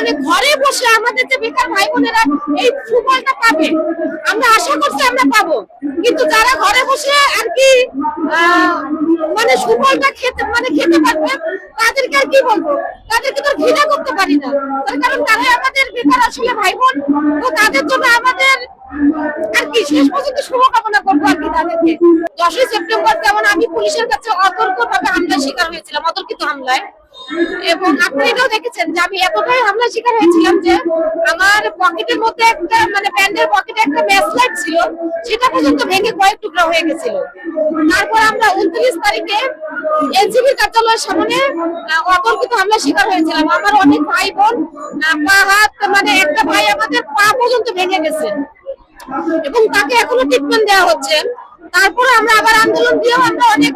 মানে ঘরে বসে আমাদের যে বেকার ভাই বোনেরা এই সুফলটা পাবে, আমরা আশা করছি আমরা পাবো। কিন্তু যারা ঘরে বসে আর কি মানে সুফলটা খেতে মানে খেতে পারবে, তাদেরকে আর কি বলব? তাদেরকে তো ঘৃণা করতে পারি না। তার কারণ তারা আমাদের বেকার আসলে ভাই বোন তো তাদের জন্য আমাদের আর কি, শেষ পর্যন্ত শুভকামনা করব আর কি তাদেরকে। দশই সেপ্টেম্বর যেমন আমি পুলিশের কাছে অতর্ক ভাবে হামলার শিকার হয়েছিলাম, অতর্কিত হামলায়। এবং আপনি এটাও দেখেছেন যে আমি এতটাই হামলার শিকার হয়েছিলাম যে আমার পকেটের মধ্যে একটা মানে প্যান্টের পকেটে একটা ম্যাচলাইট ছিল, সেটা পর্যন্ত ভেঙে কয়েক টুকরা হয়ে গেছিল। তারপর আমরা উনত্রিশ তারিখে এনসিবি কার্যালয়ের সামনে অতর্কিত হামলার শিকার হয়েছিলাম। আমার অনেক ভাই বোন পা, হাত মানে একটা ভাই আমাদের পা পর্যন্ত ভেঙে গেছে। এবং তাকে এখনও ট্রিটমেন্ট দেওয়া হচ্ছে। তারপরে আমরা আবার আন্দোলন দিয়েও আমরা অনেক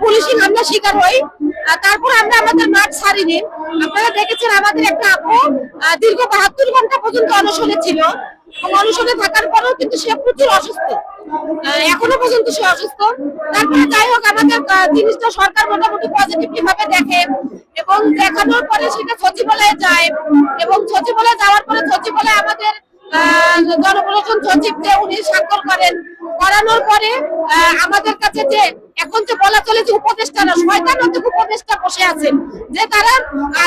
পুলিশি হামলা শিকার হই। তারপরে আমরা আমাদের মাঠ ছাড়িনি। আপনারা দেখেছেন আমাদের একটা আপু দীর্ঘ বাহাত্তর ঘণ্টা পর্যন্ত অনশনে ছিল। অনশনে থাকার পরেও কিন্তু সে প্রচুর অসুস্থ। এখনও পর্যন্ত সে অসুস্থ। তারপরে যাই হোক, আমাদের জিনিসটা সরকার মোটামুটি পজিটিভলি ভাবে দেখে এবং দেখানোর পরে সেটা সচিবালয়ে যায়। এবং সচিবালয়ে যাওয়ার পরে সচিবালয়ে আমাদের জনপ্রশাসন সচিব যে উনি স্বাক্ষর করেন। করানোর পরে আমাদের কাছে যে এখন যে বলা চলে যে উপদেষ্টারা, শয়তান অধিক উপদেষ্টা বসে আছেন, যে তারা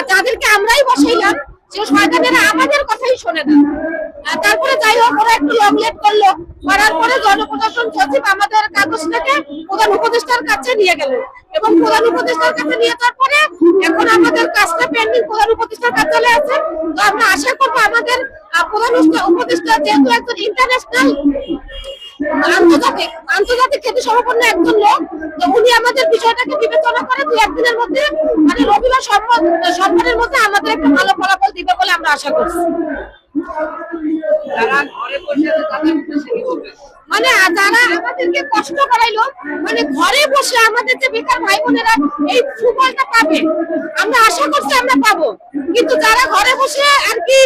যাদেরকে আমরাই বসাইলাম সচিব আমাদের কাগজটাকে প্রধান উপদেষ্টার কাছে নিয়ে এবং প্রধান উপদেষ্টার কাছে নিয়ে যাওয়ার পরে এখন আমাদের পেন্ডিং প্রধান আছে তো আমরা আশা করব আমাদের প্রধান উপদেষ্টা যেহেতু একজন ইন্টারন্যাশনাল আন্তর্জাতিক একজন লোক, তো উনি আমাদের বিষয়টাকে বিবেচনা করে দু একদিনের মধ্যে মানে রবিবার সম্মানের মধ্যে আমাদের একটা ভালো ফলাফল দিবে বলে আমরা আশা করছি। মানে যারা আমাদেরকে কষ্ট করাইলো মানে ঘরে বসে আমাদের যে বেকার ভাই বোনেরা এই সুফলটা পাবে, আমরা আশা করছি আমরা পাবো। কিন্তু যারা ঘরে বসে আর কি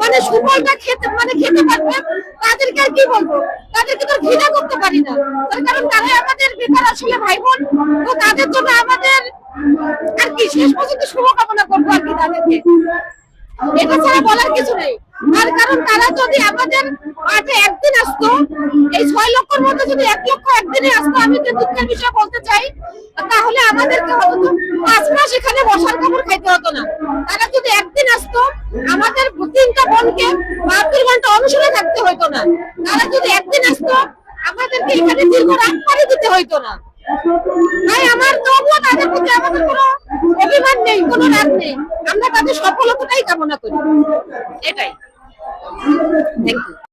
মানে সুফলটা খেতে মানে খেতে পারবে, তাদেরকে আর কি বলব? তাদেরকে তো ঘৃণা করতে পারি না। তার কারণ তারা আমাদের বেকার আসলে ভাই বোন তো তাদের জন্য আমাদের আর কি শেষ পর্যন্ত শুভকামনা করব আর কি তাদেরকে। এটা ছাড়া বলার কিছু নেই। তার কারণ তারা যদি আমাদের মাঠে একদিন আসতো, এই ছয় লক্ষর মধ্যে যদি এক লক্ষ একদিনে আসতো, আমি যে দুঃখের বিষয় বলতে চাই, তাহলে আমাদেরকে হয়তো পাঁচ মাস এখানে বসার কাপড় খাইতে হতো না। তারা যদি একদিন আসতো, আমাদের তিনটা বোনকে বাহাত্তর ঘণ্টা অনুসরণে থাকতে হতো না। তারা যদি একদিন আসতো, আমাদেরকে এখানে দীর্ঘ রাত পাড়ি দিতে হতো না। তাই আমার তবুও তাদের প্রতি আমাদের কোনো অভিমান নেই কোনো রাগ নেই। আমরা তাদের সফলতাটাই কামনা করি। এটাই। Thank you